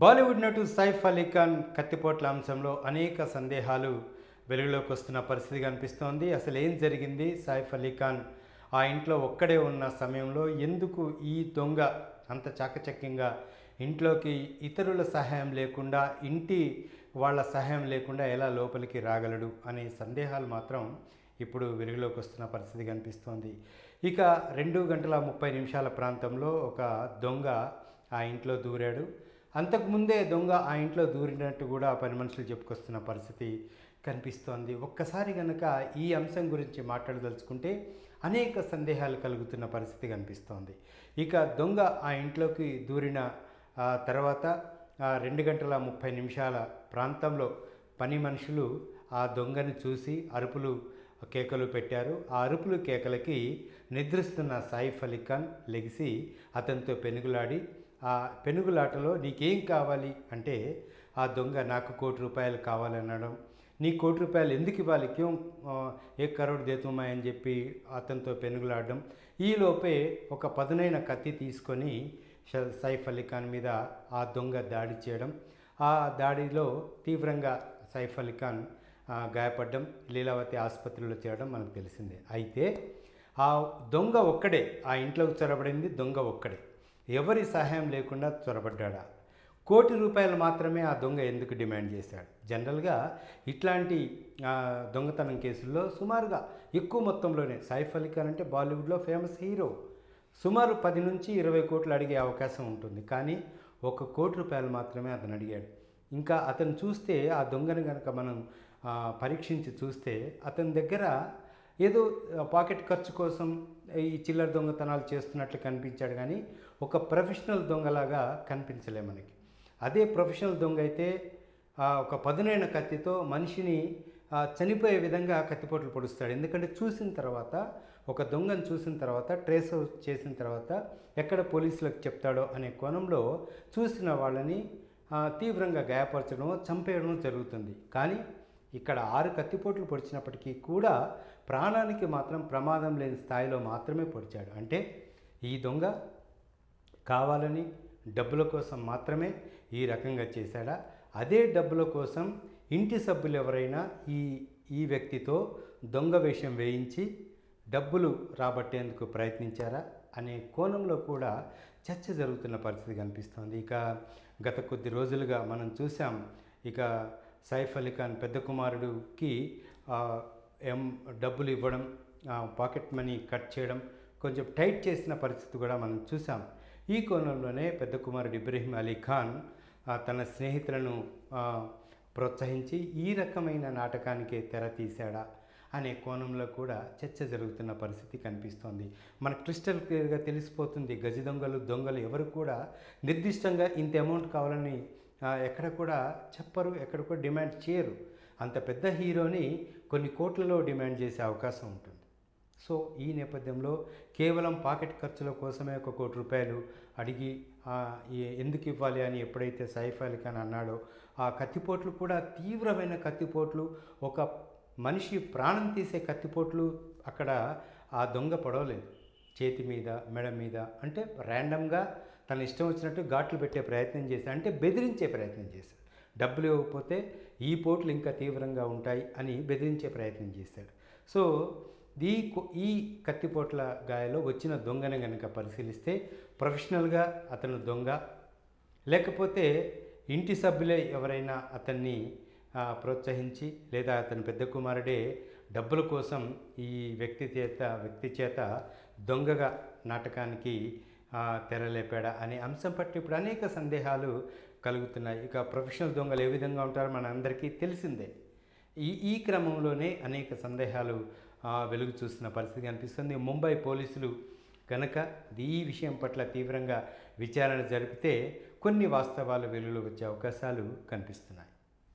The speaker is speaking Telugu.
బాలీవుడ్ నటు సైఫ్ అలీ ఖాన్ కత్తిపోట్ల అంశంలో అనేక సందేహాలు వెలుగులోకి వస్తున్న పరిస్థితి కనిపిస్తోంది అసలు ఏం జరిగింది? సైఫ్ అలీ ఖాన్ ఆ ఇంట్లో ఒక్కడే ఉన్న సమయంలో ఎందుకు ఈ దొంగ అంత చాకచక్యంగా ఇంట్లోకి ఇతరుల సహాయం లేకుండా ఇంటి వాళ్ళ సహాయం లేకుండా ఎలా లోపలికి రాగలడు అనే సందేహాలు మాత్రం ఇప్పుడు వెలుగులోకి వస్తున్న పరిస్థితి కనిపిస్తోంది ఇక రెండు గంటల ముప్పై నిమిషాల ప్రాంతంలో ఒక దొంగ ఆ ఇంట్లో దూరాడు. అంతకుముందే దొంగ ఆ ఇంట్లో దూరినట్టు కూడా పని మనుషులు చెప్పుకొస్తున్న పరిస్థితి కనిపిస్తోంది. ఒక్కసారి కనుక ఈ అంశం గురించి మాట్లాడదలుచుకుంటే అనేక సందేహాలు కలుగుతున్న పరిస్థితి కనిపిస్తోంది. ఇక దొంగ ఆ ఇంట్లోకి దూరిన తర్వాత రెండు గంటల ముప్పై నిమిషాల ప్రాంతంలో పని మనుషులు ఆ దొంగని చూసి అరుపులు కేకలు పెట్టారు. ఆ అరుపులు కేకలకి నిద్రిస్తున్న సాయిఫ్ అలీ ఖాన్ లెగిసి అతనితో పెనుగులాడి ఆ పెనుగులాటలో నీకేం కావాలి అంటే ఆ దొంగ నాకు కోటి రూపాయలు కావాలనడం నీ కోటి రూపాయలు ఎందుకు ఇవ్వాలి? క్యూ ఏ కరోడ్ దేతుమా అని చెప్పి అతనితో పెనుగులాడడం. ఈలోపే ఒక పదునైన కత్తి తీసుకొని సైఫ్ అలీ ఖాన్ మీద ఆ దొంగ దాడి చేయడం. ఆ దాడిలో తీవ్రంగా సైఫ్ అలీ ఖాన్ గాయపడడం లీలావతి ఆసుపత్రిలో చేరడం మనకు తెలిసిందే. అయితే ఆ దొంగ ఒక్కడే ఆ ఇంట్లోకి చొరబడింది దొంగ ఒక్కడే. ఎవరి సహాయం లేకుండా చొరబడ్డాడా? కోటి రూపాయలు మాత్రమే ఆ దొంగ ఎందుకు డిమాండ్ చేశాడు? జనరల్గా ఇట్లాంటి దొంగతనం కేసుల్లో సుమారుగా ఎక్కువ మొత్తంలోనే సైఫ్ అలీ ఖాన్ అంటే బాలీవుడ్లో ఫేమస్ హీరో. సుమారు పది నుంచి ఇరవై కోట్లు అడిగే అవకాశం ఉంటుంది. కానీ ఒక కోటి రూపాయలు మాత్రమే అతను అడిగాడు. ఇంకా అతను చూస్తే ఆ దొంగను కనుక మనం పరీక్షించి చూస్తే అతని దగ్గర ఏదో పాకెట్ ఖర్చు కోసం ఈ చిల్లర దొంగతనాలు చేస్తున్నట్లు కనిపించాడు. కానీ ఒక ప్రొఫెషనల్ దొంగలాగా కనిపించలే మనకి. అదే ప్రొఫెషనల్ దొంగ అయితే ఒక పదునైన కత్తితో మనిషిని చనిపోయే విధంగా కత్తిపోట్లు పొడుస్తాడు. ఎందుకంటే చూసిన తర్వాత ఒక దొంగను చూసిన తర్వాత ట్రేస్ అవుట్ చేసిన తర్వాత ఎక్కడ పోలీసులకు చెప్తాడో అనే కోణంలో చూసిన వాళ్ళని తీవ్రంగా గాయపరచడం చంపేయడం జరుగుతుంది. కానీ ఇక్కడ ఆరు కత్తిపోట్లు పొడిచినప్పటికీ కూడా ప్రాణానికి మాత్రం ప్రమాదం లేని స్థాయిలో మాత్రమే పొడిచాడు. అంటే ఈ దొంగ కావాలని డబ్బుల కోసం మాత్రమే ఈ రకంగా చేశాడా? అదే డబ్బుల కోసం ఇంటి సభ్యులు ఎవరైనా ఈ ఈ వ్యక్తితో దొంగ వేషం వేయించి డబ్బులు రాబట్టేందుకు ప్రయత్నించారా? అనే కోణంలో కూడా చర్చ జరుగుతున్న పరిస్థితి కనిపిస్తోంది. ఇక గత కొద్ది రోజులుగా మనం చూసాం ఇక సైఫ్ అలీ ఖాన్ పెద్ద కుమారుడికి ఎం డబ్బులు ఇవ్వడం పాకెట్ మనీ కట్ చేయడం కొంచెం టైట్ చేసిన పరిస్థితి కూడా మనం చూసాం ఈ కోణంలోనే పెద్ద కుమారుడు ఇబ్రహీం అలీ ఖాన్ తన స్నేహితులను ప్రోత్సహించి ఈ రకమైన నాటకానికే తెర తీశాడా అనే కోణంలో కూడా చర్చ జరుగుతున్న పరిస్థితి కనిపిస్తోంది. మనకు క్రిస్టల్ క్లియర్గా తెలిసిపోతుంది గజ దొంగలు దొంగలు ఎవరు కూడా నిర్దిష్టంగా ఇంత అమౌంట్ కావాలని ఎక్కడ కూడా చెప్పరు ఎక్కడ కూడా డిమాండ్ చేయరు. అంత పెద్ద హీరోని కొన్ని కోట్లలో డిమాండ్ చేసే అవకాశం ఉంటుంది. సో ఈ నేపథ్యంలో కేవలం పాకెట్ ఖర్చుల కోసమే ఒక కోటి రూపాయలు అడిగి ఎందుకు ఇవ్వాలి అని ఎప్పుడైతే సైఫ్ అలీ ఖాన్ అన్నాడో ఆ కత్తిపోట్లు కూడా తీవ్రమైన కత్తిపోట్లు ఒక మనిషి ప్రాణం తీసే కత్తిపోట్లు అక్కడ ఆ దొంగ పడవలేదు. చేతి మీద మెడ మీద అంటే ర్యాండమ్గా తన ఇష్టం వచ్చినట్టు ఘాట్లు పెట్టే ప్రయత్నం చేశాడు అంటే బెదిరించే ప్రయత్నం చేశాడు. డబ్బులు ఇవ్వకపోతే ఈ పోట్లు ఇంకా తీవ్రంగా ఉంటాయి అని బెదిరించే ప్రయత్నం చేశాడు. సో ఈ ఈ కత్తిపోట్ల గాయలో వచ్చిన దొంగని కనుక పరిశీలిస్తే ప్రొఫెషనల్గా అతను దొంగ. లేకపోతే ఇంటి సభ్యులే ఎవరైనా అతన్ని ప్రోత్సహించి లేదా అతని పెద్ద కుమారుడే డబ్బుల కోసం ఈ వ్యక్తి చేత వ్యక్తి చేత దొంగగా నాటకానికి తెరలేపాడా అనే అంశం పట్టి ఇప్పుడు అనేక సందేహాలు కలుగుతున్నాయి. ఇక ప్రొఫెషనల్ దొంగలు ఏ విధంగా ఉంటారో మన అందరికీ తెలిసిందే. ఈ ఈ క్రమంలోనే అనేక సందేహాలు వెలుగు చూస్తున్న పరిస్థితి కనిపిస్తుంది ముంబై పోలీసులు కనుక ఈ విషయం పట్ల తీవ్రంగా విచారణ జరిపితే కొన్ని వాస్తవాలు వెలుగులోకి వచ్చే అవకాశాలు కనిపిస్తున్నాయి.